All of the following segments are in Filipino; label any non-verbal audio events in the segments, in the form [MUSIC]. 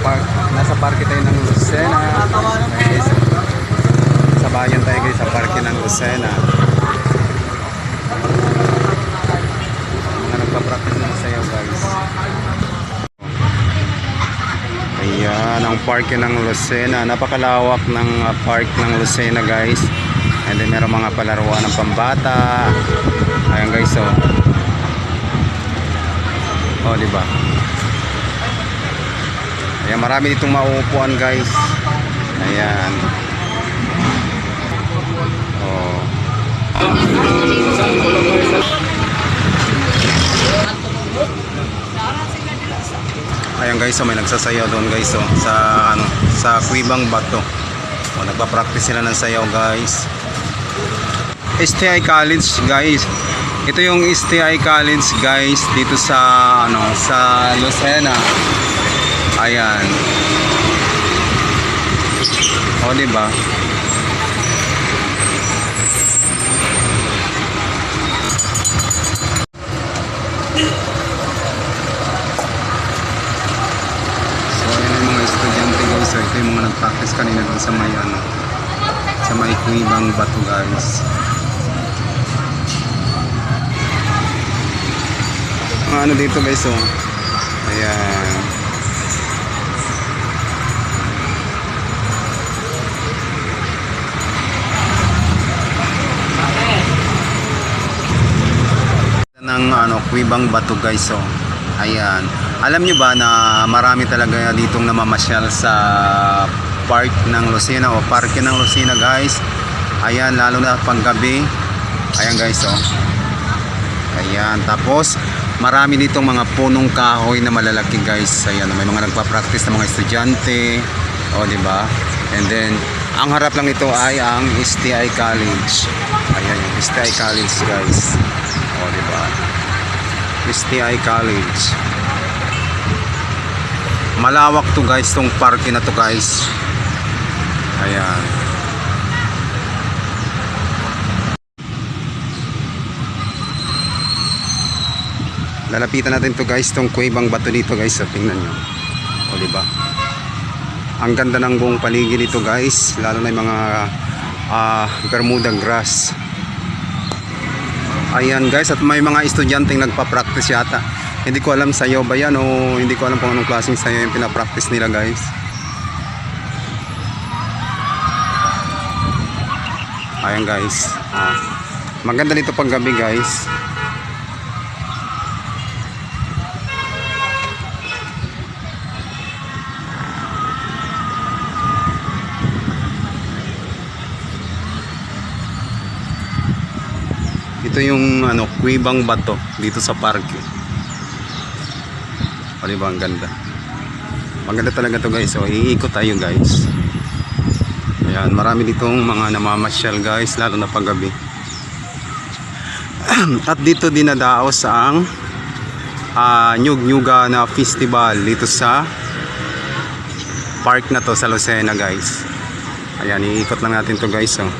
park, nasa parke tayo ng Lucena. Guys, sa bayan tayo guys, sa parke ng Lucena. Mga nagpa-practice ng sayaw guys. Ayan, ang parke ng Lucena. Napakalawak ng uh, park ng Lucena guys. And then meron mga palaruan ng pambata. Ayan guys, oh. Oh, di ba? Marami ditong mauupuan guys. Ayan. Oh. Ayan guys, so may nagsasayaw doon guys oh, sa ano, sa Kuibang Bato. Oh, nagpa-practice sila ng sayaw guys. STI College guys. Ito yung STI College guys dito sa ano, sa Lucena. Ayan. O, di ba? So, ayan yung mga estudyante guys. Ito yung mga nag-practice kanina dun sa may ano, sa may kuibang bato guys. Mga ano dito guys oh. Ayan. Ng ano, Kuibang Bato guys oh. Ayan. Alam nyo ba na marami talaga ditong namamasyal sa park ng Lucena o parke ng Lucena guys. Ayan, lalo na panggabi. Ayan guys oh. Ayan, tapos marami ditong mga punong kahoy na malalaki guys. Ayan, may mga nagpa-practice na mga estudyante. O, di ba? And then, ang harap lang nito ay ang STI College. Ayan, yung STI College guys. O, di ba? STI College. Malawak to guys, tong parke na to guys. Ayan. Lalapitan natin to guys, tong kuwebang bato dito guys. So, tingnan nyo. O, di ba? Ang ganda ng buong paligid dito guys. Lalo na yung mga ah, Bermuda grass. Ayan guys, at may mga estudyanteng nagpa-practice yata. Hindi ko alam sayo ba yan o hindi ko alam kung anong klaseng sayo yung pinapractice nila guys. Ayan guys. Ah, maganda dito pag gabi guys. Ito yung ano, Kuibang Bato dito sa parke. O diba, ang ganda. Maganda talaga to guys. So, iikot tayo guys. Ayan, marami ditong mga namamasyal guys, lalo na paggabi. [CLEARS THROAT] At dito dinadaos ang uh, Nyug-Nyuga na festival dito sa park na to sa Lucena guys. Ayan, iikot lang natin to guys. Oh,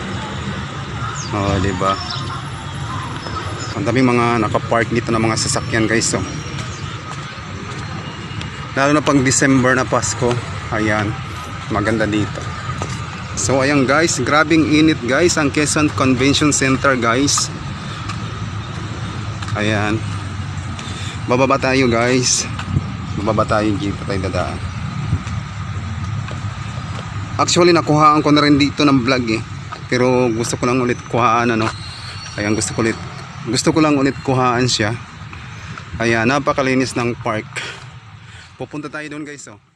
oh di ba? Ang dami mga nakapark dito na mga sasakyan guys oh. Lalo na pag December na Pasko. Ayan, maganda dito. So ayan guys, grabing init guys ang Quezon Convention Center guys. Ayan. Bababa tayo guys. Bababa tayo dito tayo dadaan. Actually nakuhaan ko na rin dito ng vlog eh. Pero gusto ko lang ulit kuhaan ano. Ayan gusto ko ulit gusto ko lang ulit kuhaan siya. Ayan, napakalinis ng park. Pupunta tayo doon guys oh.